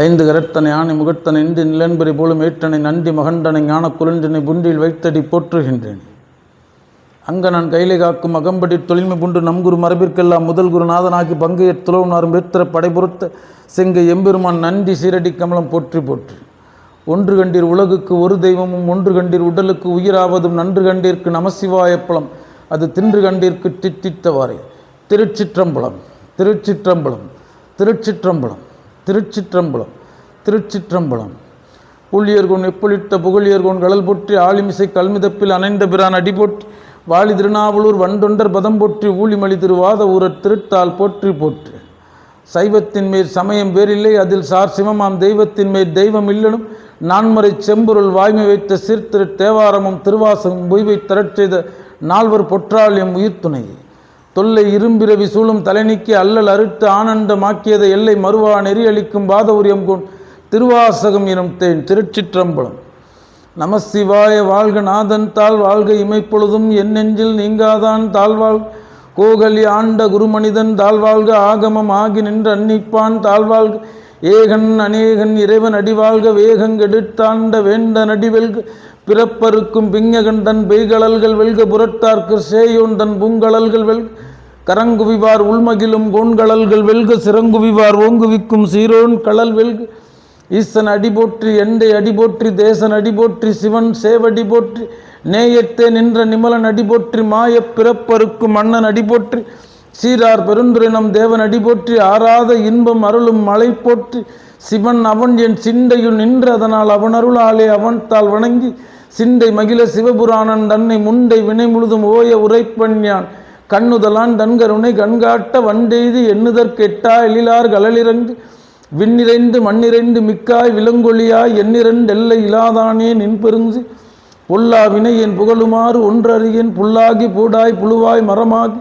ஐந்து கரத்தனை ஆணை முகத்தனை இன்றி நிலன்பெறி போலும் ஏற்றனை நந்தி மகண்டனை ஞான குரண்டினை புண்டில் வைத்தடி போற்றுகின்றேன். அங்க நான் கைலை காக்கும் அகம்படி தொழில்மை புண்டு நம்குரு மரபிற்கெல்லாம் முதல் குருநாதனாகி பங்கையர் துளவுனாரும் வேத்திர படைபொருத்த செங்கை எம்பெருமான் நன்றி சீரடி கமலம் போற்றி போற்றி. ஒன்று கண்டீர் உலகுக்கு ஒரு தெய்வமும் ஒன்று கண்டீர் உடலுக்கு உயிராவதும் நன்று கண்டீர்க்கு நமசிவாயப்பழம் அது தின்று கண்டீர்க்கு தித்தித்தவாறே. திருச்சிற்றம்பலம் திருச்சிற்றம்பலம் திருச்சிற்றம்பலம். திருச்சிற்றம்பலம் திருச்சிற்றம்பலம். புள்ளியர்கோன் எப்பொழித்த புகழியர்கோன் கடல் போற்றி ஆளிமிசை கல்மிதப்பில் அணைந்த பிரான் அடிபோற்றி வாலி திருநாவலூர் வண்டொண்டர் பதம் போற்றி ஊழிமலி திருவாத ஊரர் திருத்தால் போற்றி போற்று. சைவத்தின் மேல் சமயம் வேறில்லை அதில் சார் சிவமாம் தெய்வத்தின் மேல் தெய்வம் இல்லனும் நான்மறை செம்பொருள் வாய்மை வைத்த சீர்திரு தேவாரமும் திருவாசகம் பொய்வை தரச் செய்த நால்வர் பொற்றாளியம் உயிர்த்துணையே. தொல்லை இரும்பிரவி சூழும் தலைநீக்கி அல்லல் அருட்டு ஆனந்தமாக்கியதை எல்லை மறுவா நெறியளிக்கும் பாதவுரியம் கொண் திருவாசகம் எனும் தேன் திருச்சிற்றம்பலம். நமசிவாய வாழ்க நாதன் தாழ் வாழ்க இமைப்பொழுதும் என் நெஞ்சில் நீங்காதான் தாழ்வாழ் கோகலி ஆண்ட குருமனிதன் தாழ்வாழ்க ஆகமம் ஆகி நின்று அன்னிப்பான் தாழ்வாழ்க ஏகன் அநேகன் இறைவன் அடிவாழ்க வேகங்கெடுத்தாண்ட வேண்ட நடிவெல்க பிறப்பருக்கும் பிங்ககண்டன் பெய்கடல்கள் வெல்க புரட்டார்க்கு சேயோந்தன் பூங்கடல்கள் கரங்குவிவார் உள்மகிலும் கோண்கடல்கள் வெல்க சிறங்குவிவார் ஓங்குவிக்கும் சீரோன் கடல் வெல்க ஈசன் அடிபோற்றி எண்டை அடிபோற்றி தேசன் அடிபோற்றி சிவன் சேவடி போற்றி நேயத்தே நின்ற நிமலன் அடிபோற்றி மாய மாயப் பிறப்பருக்கும் மன்னன் அடிபோற்றி சீரார் பெருந்துரைனம் தேவன் அடிபோற்றி ஆறாத இன்பம் அருளும் மலை போற்றி சிவன் அவன் என் சிந்தையுள் நின்று அதனால் அவன் அருளாலே அவன் தாள் வணங்கி சிந்தை மகிழ சிவபுராணன் தன்னை முண்டை வினை முழுதும் ஓய உரைப்பன் யான் கண்ணுதலான் தன்கருணை கண்காட்ட வண்டெய்து எண்ணுதற்கெட்டா எழிலார் கலலிறங்கு விண்ணிறைந்து மண்ணிறைந்து மிக்காய் விலங்கொழியாய் எண்ணிரண்டெல்லை இலாதானே நின்பெருங்கு. பொல்லா வினை என் புகழுமாறு ஒன்றறியேன். புல்லாகி பூடாய் புழுவாய் மரமாகி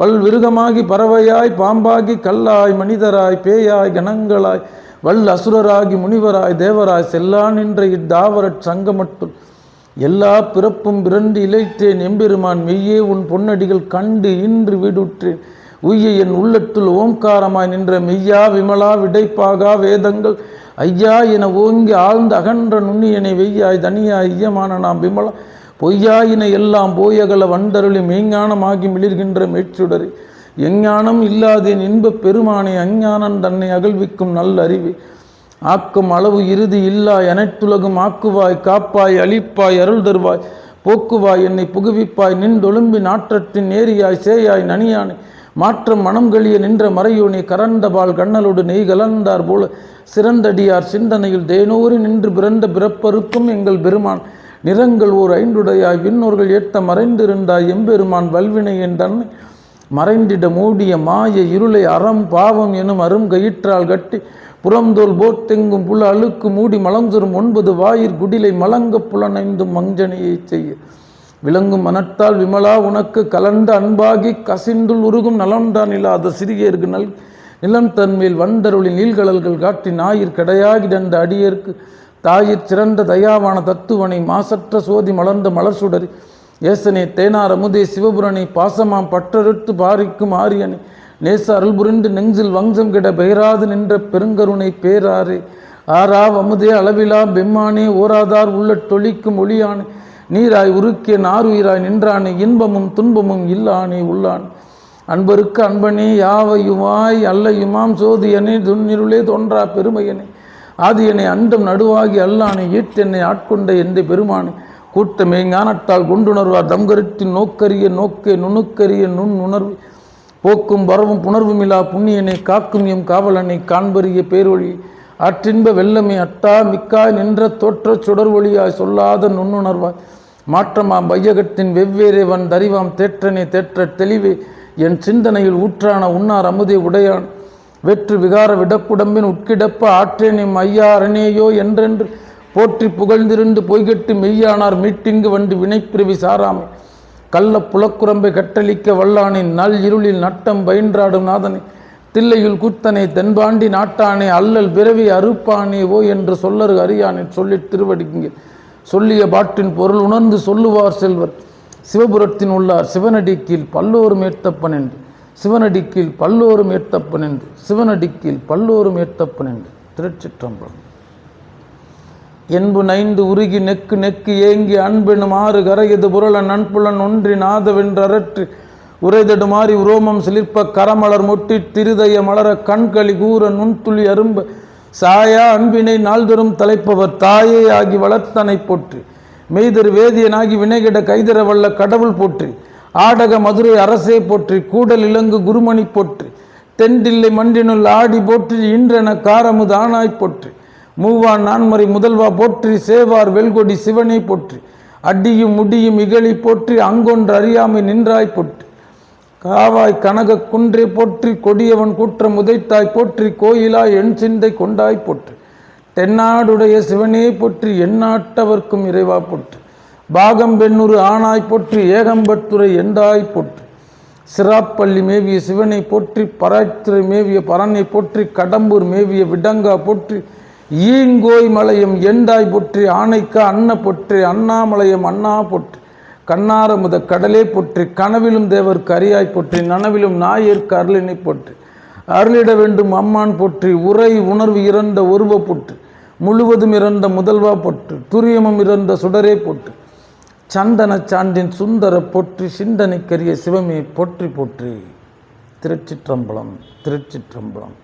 பல்விருகமாகி பறவையாய் பாம்பாகி கல்லாய் மனிதராய் பேயாய் கணங்களாய். வல் அசுரராகி முனிவராய் தேவராய் செல்லா நின்ற இத்தாவரற் சங்கமட்டுள். எல்லா பிறப்பும் பிறண்டு இழைத்தேன் எம்பெருமான் மெய்யே உன் பொன்னடிகள் கண்டு இன்று வீடுற்றேன். உய்ய என் உள்ளத்துள் ஓம்காரமாய் நின்ற மெய்யா விமலா விடைப்பாகா வேதங்கள். ஐயா என ஓங்கி ஆழ்ந்த அகன்ற நுண்ணியனை வெய்யாய் தனியாய் ஐயமான நாம் விமலா. பொய்யாயின எல்லாம் போயகல வண்டருளி மெய்ஞானமாகி மிளிர்கின்ற மேற்சுடரை. எஞ்ஞானம் இல்லாதேன் இன்பப் பெருமானை அஞ்ஞானம் தன்னை அகழ்விக்கும் நல்ல அறிவு. ஆக்கும் அளவு இறுதி இல்லா அனைத்துலகும் ஆக்குவாய் காப்பாய் அழிப்பாய் அருள் தருவாய் போக்குவாய் என்னை புகுவிப்பாய் நின்றொழும்பி நாற்றத்தின் நேரியாய் சேயாய் நனியானை மாற்றம் மனம் கழிய நின்ற மறையோனி கரண்டபால் கண்ணலோடு நெய் கலந்தார் போல. சிறந்தடியார் சிந்தனையில் தேனூரி நின்று பிறந்த பிறப்பருக்கும் எங்கள் பெருமான். நிறங்கள் ஓர் ஐந்துடையாய் விண்ணோர்கள் ஏத்த மறைந்திருந்தாய் எம்பெருமான் வல்வினை என் தன்னை மறைந்திட மூடிய மாய இருளை அறம் பாவம் எனும் அரும் கயிற்றால் கட்டி புறந்தோல் போர்த்தெங்கும் புல அழுக்கு மூடி மலங்குறும் ஒன்பது வாயிற் குடிலை மலங்க புலனைந்தும் மஞ்சனையை செய்ய. விளங்கும் மனத்தால் விமலா உனக்கு கலந்த அன்பாகி கசிந்துள் உருகும் நலம்தான் இல்லாத சிறியருக்கு நல் நிலம் தன்மேல் வந்தருளின் நீள்கடல்கள் காட்டி ஞாயிற் கடையாகிடந்த அடியேற்கு தாயிற் சிறந்த தயாவான தத்துவனை மாசற்ற சோதி மலர்ந்த மலர் சுடரி ஏசனே தேனார் அமுதே சிவபுரணி பாசமாம் பற்றறுத்து பாரிக்கும் ஆரியனை. நேச அருள் புரிந்து நெஞ்சில் வங்சம் கிட பெயராது நின்ற பெருங்கருணை பேராரே. ஆரா அமுதே அளவிலா பெம்மானே ஓராதார் உள்ள தொழிக்கும் ஒளியானே. நீராய் உருக்கிய நாருயிராய் நின்றானே இன்பமும் துன்பமும் இல்லானே உள்ளான். அன்பருக்கு அன்பனே யாவையுமாய் அல்லையுமாம் சோதியனே துன்னிருளே தோன்றா பெருமையனே. ஆதியனை அண்டம் நடுவாகி அல்லானே ஈட்டென்னை ஆட்கொண்ட எந்த பெருமானே. கூட்டமே ஞானத்தால் கொண்டுணர்வார் தம்கருத்தின் நோக்கரிய நோக்கே நுணுக்கரிய நுண் உணர்வு. போக்கும் வரவும் புணர்வுமிலா புண்ணியனை காக்கும் எம் காவலனை காண்பறிய பேரொழி ஆற்றின்ப வெள்ளமே அட்டா மிக்காய் நின்ற தோற்றச் சுடர்வொளியாய் சொல்லாத நுண்ணுணர்வாய் மாற்றமாம் வையகத்தின் வெவ்வேறே வன் தறிவாம் தேற்றனே தேற்ற தெளிவே. என் சிந்தனையில் ஊற்றான உன்னார் அமுதே உடையான். வெற்று விகார விடப்புடம்பின் உட்கிடப்ப ஆற்றேனிம் ஐயா அரணேயோ என்றென்று போற்றி புகழ்ந்திருந்து பொய்கெட்டு மெய்யானார் மீட்டிங்கு வண்டு வினைப்பிரிவி சாராமை. கள்ள புலக்குரம்பை கட்டளிக்க வல்லானின் நல் இருளில் நட்டம் பயின்றாடும் நாதனை. தில்லையுள் கூத்தனை தென்பாண்டி நாட்டானே அல்லல் பிறவி அறுப்பானே ஓ என்று சொல்லரு அறியானே சொல்லித் திருவடிங்க சொல்லிய பாட்டின் பொருள் உணர்ந்து சொல்லுவார் செல்வர். சிவபுரத்தின் உள்ளார் சிவனடி கீழ் பல்லோரும் ஏத்தப்பன் என்று. சிவனடி கீழ் பல்லோரும் ஏத்தப்பன் என்று. சிவனடி கீழ் பல்லோரும் ஏத்தப்பன் என்று. திருச்சிற்றம்பலம். என்பு நைந்து உருகி நெக்கு நெக்கு ஏங்கி அன்பெனும் ஆறு கரையது புரள நண்புலன் ஒன்றி நாதவென்றரற்று உரைதடுமாறி உரோமம் சிலிர்ப்ப கரமலர் மொட்டி திருதய மலர கண்களி கூற நுண்துளி அரும்ப. சாயா அன்பினை நாள்தரும் தலைப்பவர் தாயே ஆகி வளர்த்தனை போற்றி. மெய்தரு வேதியனாகி வினைகிட கைதர வல்ல கடவுள் போற்றி. ஆடக மதுரை அரசே போற்றி கூடல் இலங்கு குருமணி போற்றி. தெண்டில்லை மண்டினுள் ஆடி போற்றி இன்றென காரமுது ஆனாய் போற்றி. மூவான் நான்மறை முதல்வா போற்றி சேவார் வெல்கொடி சிவனை போற்றி அடியும் முடியும் இகழி போற்றி அங்கொன்று அறியாமை நின்றாய் போற்றி. காவாய் கனக குன்றே போற்றி கொடியவன் கூற்றம் உதைத்தாய் போற்றி கோயிலாய் எண் சிந்தை கொண்டாய் போற்றி. தென்னாடுடைய சிவனே போற்றி எந்நாட்டவர்க்கும் இறைவா போற்றி. பாகம் பெண்ணுரு ஆனாய் போற்றி ஏகம்பத்துரை எண்டாய் போற்றி. சிராப்பள்ளி மேவிய சிவனை போற்றி பராய்த்துறை மேவிய பரனை போற்றி கடம்பூர் மேவிய விடங்கா போற்றி ஈங்கோய் மலையும் எண்டாய் பொற்றி ஆனைக்கா அன்ன பொற்றி அண்ணாமலையும் அண்ணா பொற்றி கண்ணார முத கடலே பொற்றி கனவிலும் தேவர்க்கு அரியாய் பொற்றி நனவிலும் நாயிற்கு அருளினை பொற்றி அருளிட வேண்டும் அம்மான் பொற்றி உரை உணர்வு இறந்த ஒருவ பொற்று முழுவதும் இறந்த முதல்வா பொற்று துரியமும் இறந்த சுடரே பொற்று சந்தன சான்றின் சுந்தர பொற்றி சிந்தனைக்கரிய சிவமே பொற்றி போற்றி. திருச்சிற்றம்பலம் திருச்சிற்றம்பலம்.